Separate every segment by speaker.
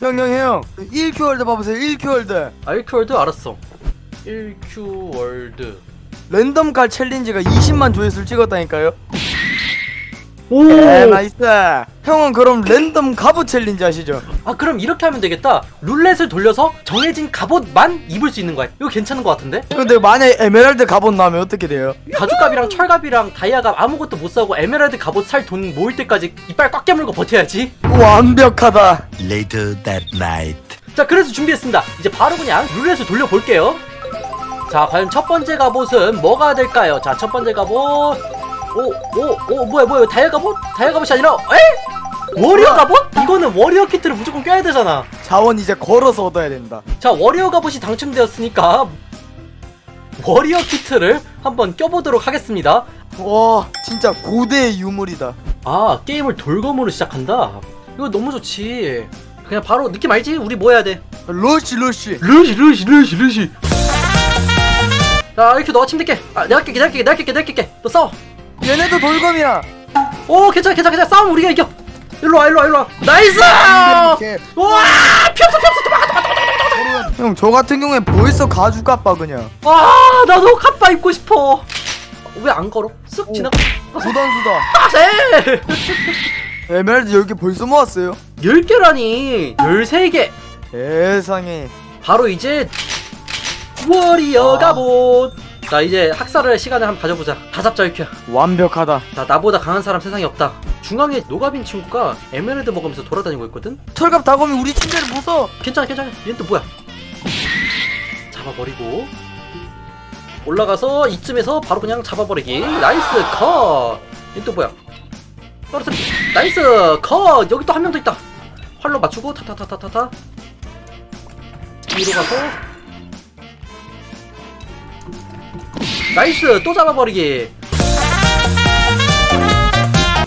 Speaker 1: 형형 형 1Q 월드 봐보세요 1Q 월드.
Speaker 2: 아 1Q 월드 알았어. 1Q 월드.
Speaker 1: 랜덤 칼 챌린지가 20만 조회수를 찍었다니까요
Speaker 2: 오!
Speaker 1: 에 나이스 형은 그럼 랜덤 갑옷 챌린지 아시죠?
Speaker 2: 아 그럼 이렇게 하면 되겠다 룰렛을 돌려서 정해진 갑옷만 입을 수 있는 거야 이거 괜찮은 것 같은데?
Speaker 1: 근데 만약에 에메랄드 갑옷 나오면 어떻게 돼요?
Speaker 2: 가죽갑이랑 철갑이랑 다이아갑 아무것도 못 사고 에메랄드 갑옷 살 돈 모일 때까지 이빨 꽉 깨물고 버텨야지
Speaker 1: 완벽하다
Speaker 3: Later that night.
Speaker 2: 자 그래서 준비했습니다 이제 바로 그냥 룰렛을 돌려볼게요 자 과연 첫 번째 갑옷은 뭐가 될까요 자 첫 번째 갑옷 오 오 오 뭐야 뭐야 다이아 갑옷? 다이아 갑옷이 아니라 에? 워리어 갑옷? 이거는 워리어 키트를 무조건 껴야 되잖아.
Speaker 1: 자원 이제 걸어서 얻어야 된다.
Speaker 2: 자 워리어 갑옷이 당첨되었으니까 워리어 키트를 한번 껴보도록 하겠습니다.
Speaker 1: 와 진짜 고대의 유물이다.
Speaker 2: 아 게임을 돌검으로 시작한다? 이거 너무 좋지. 그냥 바로 느낌 알지? 우리 뭐 해야 돼?
Speaker 1: 러쉬 러쉬.
Speaker 2: 루시 루시 루시 루시 자 이렇게 너가 침대 깨 아, 내가 깰게 내가 깰게 내가 깰게 내가 깰게. 너 싸워
Speaker 1: 얘네도 돌검이야.
Speaker 2: 오 괜찮아 괜찮아 괜찮아. 싸우면 우리가 이겨. 일로와 일로와 일로와. 나이스!
Speaker 1: 이렇게
Speaker 2: 우와 피 없어 피 없어 도망가
Speaker 1: 형저 같은 경우에 벌써 가죽 값봐 그냥.
Speaker 2: 아 나도 카빠 입고 싶어. 왜 안 걸어? 쓱
Speaker 1: 오.
Speaker 2: 지나가
Speaker 1: 부담수다.
Speaker 2: 아세
Speaker 1: 에메랄드 10개 벌써 모았어요?
Speaker 2: 10개라니. 13개.
Speaker 1: 세상에.
Speaker 2: 바로 이제 워리어 갑옷 자 이제 학살을 시간을 한번 가져보자. 다 잡자 이렇게.
Speaker 1: 완벽하다.
Speaker 2: 자 나보다 강한 사람 세상에 없다. 중앙에 노가빈 친구가 에메랄드 먹으면서 돌아다니고 있거든?
Speaker 1: 철갑 다검이 우리 침대를 부숴
Speaker 2: 괜찮아 괜찮아. 얘는 또 뭐야? 잡아버리고. 올라가서 이쯤에서 바로 그냥 잡아버리기. 나이스 컷 얘는 또 뭐야? 떨어뜨리 나이스 컷! 여기 또 한 명 더 있다. 활로 맞추고 타타타타타타. 뒤로 가서 나이스 또 잡아버리기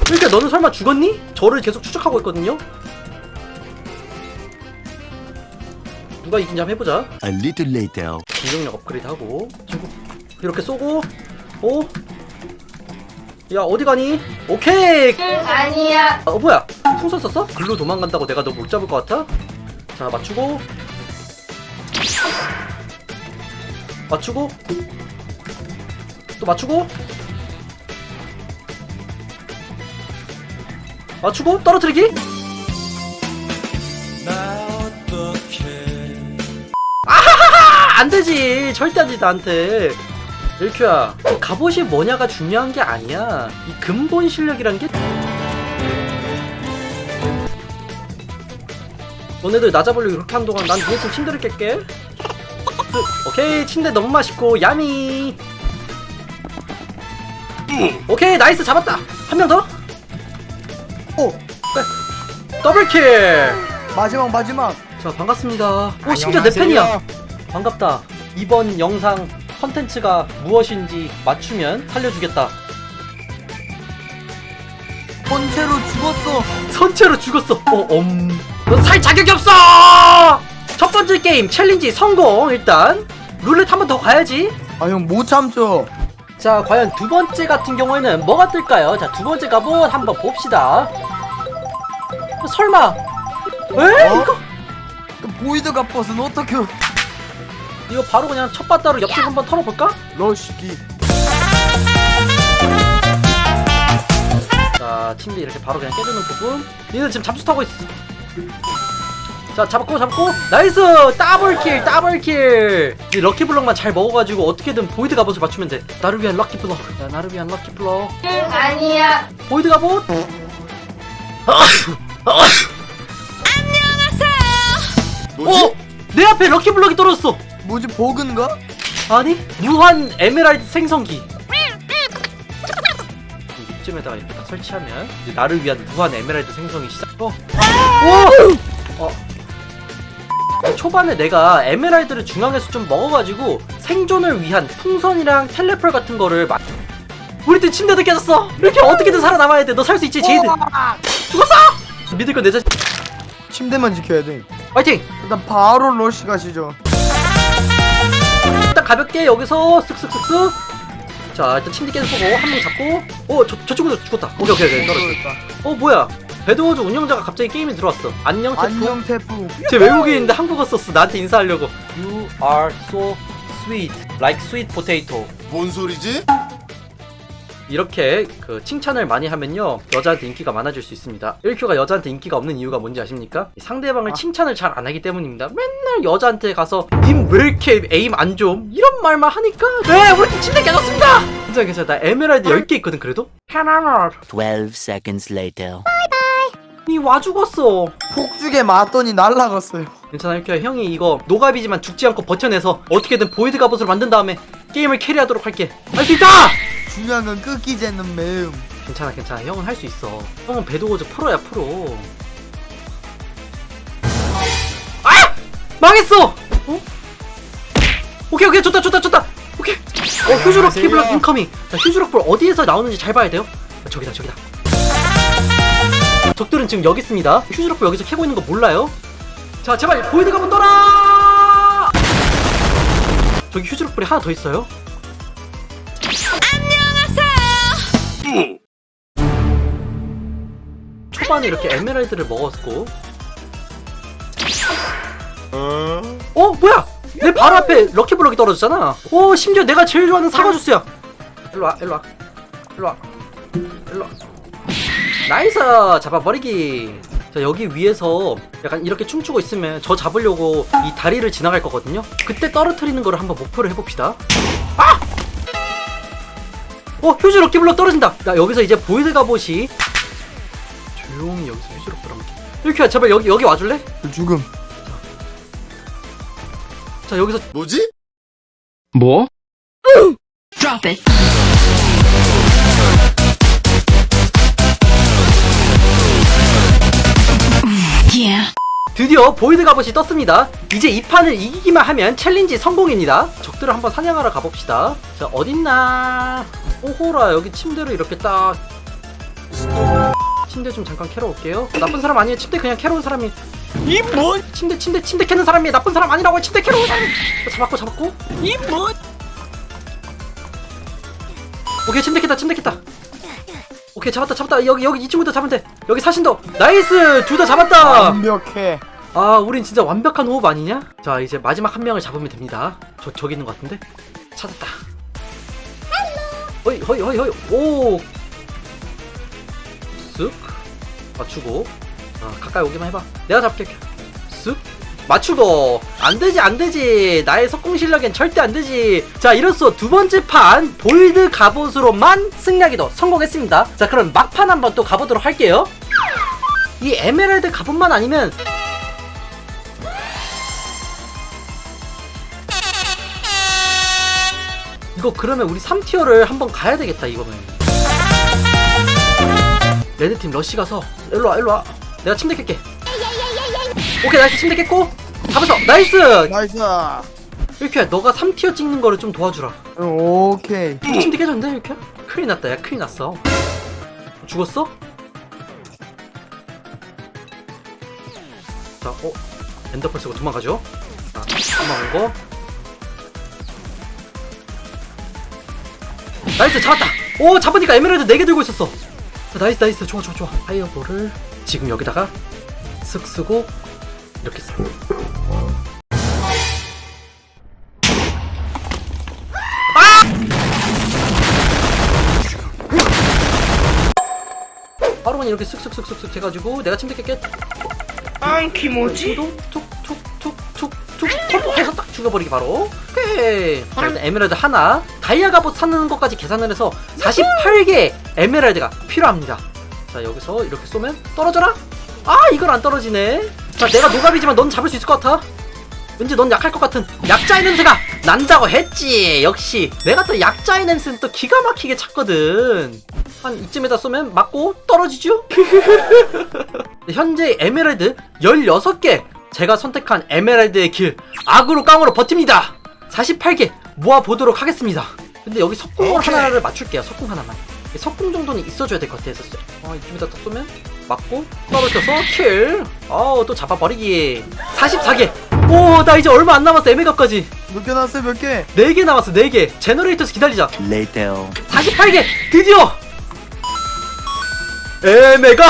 Speaker 2: 그러니까 너는 설마 죽었니? 저를 계속 추적하고 있거든요 누가 이긴지 한번 해보자
Speaker 3: A little later.
Speaker 2: 공격력 업그레이드 하고 친구 이렇게 쏘고 오? 야 어디 가니? 오케이
Speaker 4: 아니야.
Speaker 2: 어 뭐야 풍선 썼어? 글로 도망간다고 내가 너 못 잡을 것 같아? 자 맞추고 맞추고 또 맞추고. 맞추고 떨어뜨리기. 아하하 안되지. 절대 안되지 나한테. 일큐야 그 갑옷이 뭐냐가 중요한 게 아니야. 이 근본 실력이란 게. 너네들 나 잡으려고 이렇게 한 동안 난 니네 팀 침대를 깰게. 그, 오케이 침대 너무 맛있고 야미 오케이 나이스 잡았다. 한 명 더?
Speaker 1: 오
Speaker 2: 더블킬.
Speaker 1: 마지막 마지막.
Speaker 2: 자 반갑습니다. 오 심지어 내 팬이야. 반갑다. 이번 영상 컨텐츠가 무엇인지 맞추면 살려주겠다.
Speaker 1: 번째로 죽었어.
Speaker 2: 선체로 죽었어. 어엄너살 자격이 없어! 첫 번째 게임 챌린지 성공 일단. 룰렛 한 번 더 가야지.
Speaker 1: 아 형 못 참죠
Speaker 2: 자 과연 두 번째 같은 경우에는 뭐가 뜰까요? 자 두 번째 갑옷 한번 봅시다. 설마. 에?
Speaker 1: 어?
Speaker 2: 이거?
Speaker 1: 그 보이드 갑옷은 어떻게
Speaker 2: 이거 바로 그냥 첫 바다로 옆집 한번 털어볼까?
Speaker 1: 러쉬기.
Speaker 2: 자 침대 이렇게 바로 그냥 깨주는 부분 얘는 지금 잠수 타고 있어 자 잡았고 잡았고 나이스 더블킬 더블킬 이 럭키블럭만 잘 먹어가지고 어떻게든 보이드 갑옷을 맞추면 돼 나를 위한 럭키블럭 야 나를 위한 럭키블럭
Speaker 4: 아니야.
Speaker 2: 보이드 갑옷
Speaker 1: 뭐지?
Speaker 2: 어? 내 앞에 럭키블럭이 떨어졌어
Speaker 1: 뭐지 버그인가?
Speaker 2: 아니 무한 에메랄드 생성기 이쯤에다가 이렇게 딱 설치하면 이제 나를 위한 무한 에메랄드 생성이 시작 어. 오! 어. 초반에 내가 에메랄드를 중앙에서 좀 먹어가지고 생존을 위한 풍선이랑 텔레폴 같은 거를 막 우리 팀 침대도 깨졌어. 이렇게 어떻게든 살아남아야 돼. 너 살 수 있지 제이드. 죽었어! 믿을 건내 자신.
Speaker 1: 침대만 지켜야 돼.
Speaker 2: 화이팅!
Speaker 1: 일단 바로 러쉬 가시죠.
Speaker 2: 일단 가볍게 여기서 쓱쓱쓱쓱. 자 일단 침대 깨서 보고 한 명 잡고. 어저 저 친구도 죽었다. 오케이 오케이 오케이. 떨어졌어. 어 뭐야 배드워즈 운영자가 갑자기 게임에 들어왔어. 안녕 태풍.
Speaker 1: 안녕 태풍.
Speaker 2: 쟤 외국인인데 한국어 썼어. 나한테 인사하려고. You are so sweet. Like sweet potato.
Speaker 5: 뭔 소리지?
Speaker 2: 이렇게 그 칭찬을 많이 하면요 여자한테 인기가 많아질 수 있습니다. 1큐가 여자한테 인기가 없는 이유가 뭔지 아십니까? 상대방을
Speaker 1: 아.
Speaker 2: 칭찬을 잘 안 하기 때문입니다. 맨날 여자한테 가서 님 왜 이렇게 에임 안 좀? 이런 말만 하니까 네 우리 팀 침대 깨졌습니다. 괜찮아 괜찮아. 나 에메랄드 10개 있거든 그래도. 하나나
Speaker 3: 12 seconds later.
Speaker 2: 이 와 죽었어.
Speaker 1: 폭죽에 맞더니 날라갔어요.
Speaker 2: 괜찮아 이렇게 형이 이거 노갑이지만 죽지 않고 버텨내서 어떻게든 보이드 갑옷으로 만든 다음에 게임을 캐리하도록 할게. 할 수 있다!
Speaker 1: 중요한 건 끊기지 않는 매음.
Speaker 2: 괜찮아 괜찮아. 형은 할 수 있어. 형은 배도고즈 프로야 프로. 아! 망했어! 어? 오케이 오케이. 좋다 좋다 좋다. 오케이. 어 휴즈록
Speaker 1: 안녕하세요.
Speaker 2: 키블럭 인커밍 자, 휴즈록 볼 어디에서 나오는지 잘 봐야 돼요? 아, 저기다 저기다 적들은 지금 여기 있습니다. 휴즈록 볼 여기서 캐고 있는 거 몰라요? 자 제발 보이드 가면 떠라! 저기 볼이 하나 더 있어요? 초반에 이렇게 에메랄드를 먹었고. 어 뭐야! 내 바로 앞에 럭키블럭이 떨어졌잖아! 오 심지어 내가 제일 좋아하는 사과 주스야! 일로와 일로와. 일로와. 일로와 나이스! 잡아버리기. 자 여기 위에서 약간 이렇게 춤추고 있으면 저 잡으려고 이 다리를 지나갈 거거든요. 그때 떨어뜨리는 거를 한번 목표로 해봅시다. 아! 어 휴즈 럭키블럭 떨어진다! 나 여기서 이제 보이드 갑옷이 조용히 여기서 휴즈 럭키블럭 한번 이렇게 제발 여기 여기 와줄래?
Speaker 1: 죽음.
Speaker 2: 자 여기서
Speaker 5: 뭐지?
Speaker 6: Drop it.
Speaker 2: 드디어 보이드 갑옷이 떴습니다. 이제 이 판을 이기기만 하면 챌린지 성공입니다. 적들을 한번 사냥하러 가봅시다. 자, 어딨나? 오호라, 여기 침대를 이렇게 딱. 침대 좀 잠깐 캐러 올게요. 나쁜 사람 아니에요. 침대 그냥 캐러 온 사람이.
Speaker 1: 이 뭔?
Speaker 2: 침대, 침대, 침대 캐는 사람이 나쁜 사람 아니라고 침대 캐러 온 사람이. 자, 잡았고, 잡았고.
Speaker 1: 이 뭔?
Speaker 2: 오케이, 침대 캤다, 침대 캤다. 오케이, 잡았다, 잡았다. 여기, 여기 이 친구도 잡으면 돼. 여기 사신도. 나이스! 둘 다 잡았다!
Speaker 1: 완벽해
Speaker 2: 아, 우린 진짜 완벽한 호흡 아니냐? 자, 이제 마지막 한 명을 잡으면 됩니다. 저, 저기 있는 것 같은데? 찾았다. 허이, 허이, 허이, 허이. 오! 쓱. 맞추고. 아, 가까이 오기만 해봐. 내가 잡게. 쓱. 맞추고. 안 되지, 안 되지. 나의 석공 실력엔 절대 안 되지. 자, 이로써 두 번째 판, 볼드 갑옷으로만 승리하기도 성공했습니다. 자, 그럼 막판 한번 또 가보도록 할게요. 이 에메랄드 갑옷만 아니면 이거 그러면 우리 3티어를 한번 가야 되겠다 이거는 레드팀 러쉬 가서 일로와 일로와. 내가 침대 깰게. 오케이 나이스. 침대 깼고. 잡았어 나이스!
Speaker 1: 나이스.
Speaker 2: 이렇게 너가 3티어 찍는 거를 좀 도와주라.
Speaker 1: 오케이.
Speaker 2: 또 침대 깨졌는데 이렇게? 큰일 났다 야. 큰일 났어. 죽었어? 자 어? 엔더펄 쓰고 도망가죠? 자 도망간 거 나이스 잡았다 오 잡으니까 에메랄드 4개 들고 있었어 자, 나이스 나이스 좋아 좋아 좋아 파이어볼을 지금 여기다가 쓱 쓰고 이렇게 써 바로 그냥 이렇게 쓱쓱쓱쓱쓱 해가지고 내가 침대 깰게 안 키모지? 툭툭툭툭툭툭 해서 딱 죽여버리기 바로 오케이 자 일단 에메랄드 하나 다이아 갑옷 사는 것까지 계산을 해서 48개 에메랄드가 필요합니다. 자 여기서 이렇게 쏘면 떨어져라? 아 이걸 안 떨어지네. 자 내가 노갑이지만 넌 잡을 수 있을 것 같아. 왠지 넌 약할 것 같은 약자의 냄새가 난다고 했지. 역시 내가 또 약자의 냄새는 또 기가 막히게 찾거든. 한 이쯤에다 쏘면 맞고 떨어지죠? 현재 에메랄드 16개 제가 선택한 에메랄드의 길 악으로 깡으로 버팁니다 48개 모아보도록 하겠습니다. 근데 여기 석궁을
Speaker 1: 오케이.
Speaker 2: 하나를 맞출게요 석궁 하나만. 석궁 정도는 있어줘야 될 것 같아서 어, 이쯤에다 딱 쏘면 맞고 떨어져서 킬. 어우 또 잡아버리기. 44개. 오 나 이제 얼마 안 남았어 에메갑까지.
Speaker 1: 몇개 났어요 몇 개?
Speaker 2: 4개 남았어 4개. 제너레이터스 기다리자.
Speaker 3: Later.
Speaker 2: 48개. 드디어! 에메가!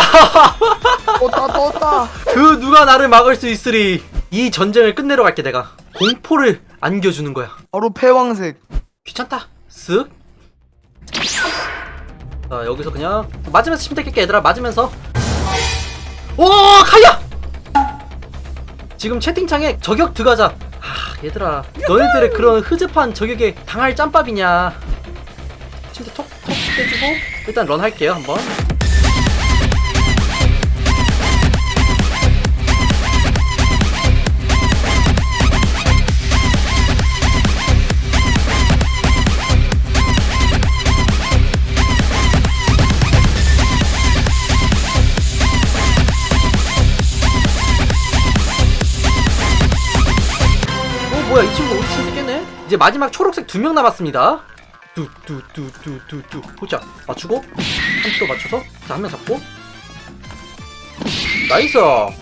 Speaker 1: 떴다 떴다.
Speaker 2: 그 누가 나를 막을 수 있으리? 이 전쟁을 끝내러 갈게 내가. 공포를 안겨주는 거야.
Speaker 1: 바로 패왕색.
Speaker 2: 귀찮다. 쓱 자 여기서 그냥 맞으면서 침대 깰게 얘들아. 맞으면서. 오 칼야! 지금 채팅창에 저격 들어가자. 아 얘들아. 너네들의 그런 흐접한 저격에 당할 짬밥이냐? 침대 톡 톡 깨주고 일단 런 할게요 한번 마지막 초록색 두 명 남았습니다. 뚜뚜뚜뚜뚜뚜. 보자. 맞추고 한 또 맞춰서 자한 명 잡고. 나이스!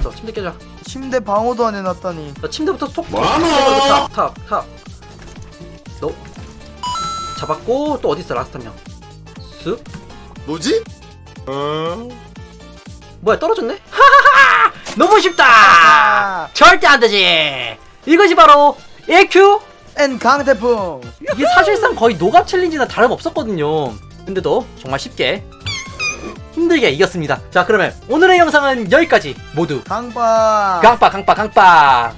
Speaker 2: 자 침대 깨자.
Speaker 1: 침대 방어도 안 해놨다니.
Speaker 2: 자 침대부터 톡.
Speaker 5: 뭐하노?
Speaker 2: 탑탑탑너. 잡았고 또 어디 있어 라스트 한명쓱
Speaker 5: 뭐지? 어?
Speaker 2: 뭐야 떨어졌네? 하하하 너무 쉽다!
Speaker 1: 아,
Speaker 2: 절대 안 되지! 이것이 바로 AQ
Speaker 1: 엔 강태풍.
Speaker 2: 이게 사실상 거의 노갑 챌린지나 다름없었거든요. 근데도 정말 쉽게 힘들게 이겼습니다. 자 그러면 오늘의 영상은 여기까지. 모두
Speaker 1: 강파
Speaker 2: 강빠 강빠 강빠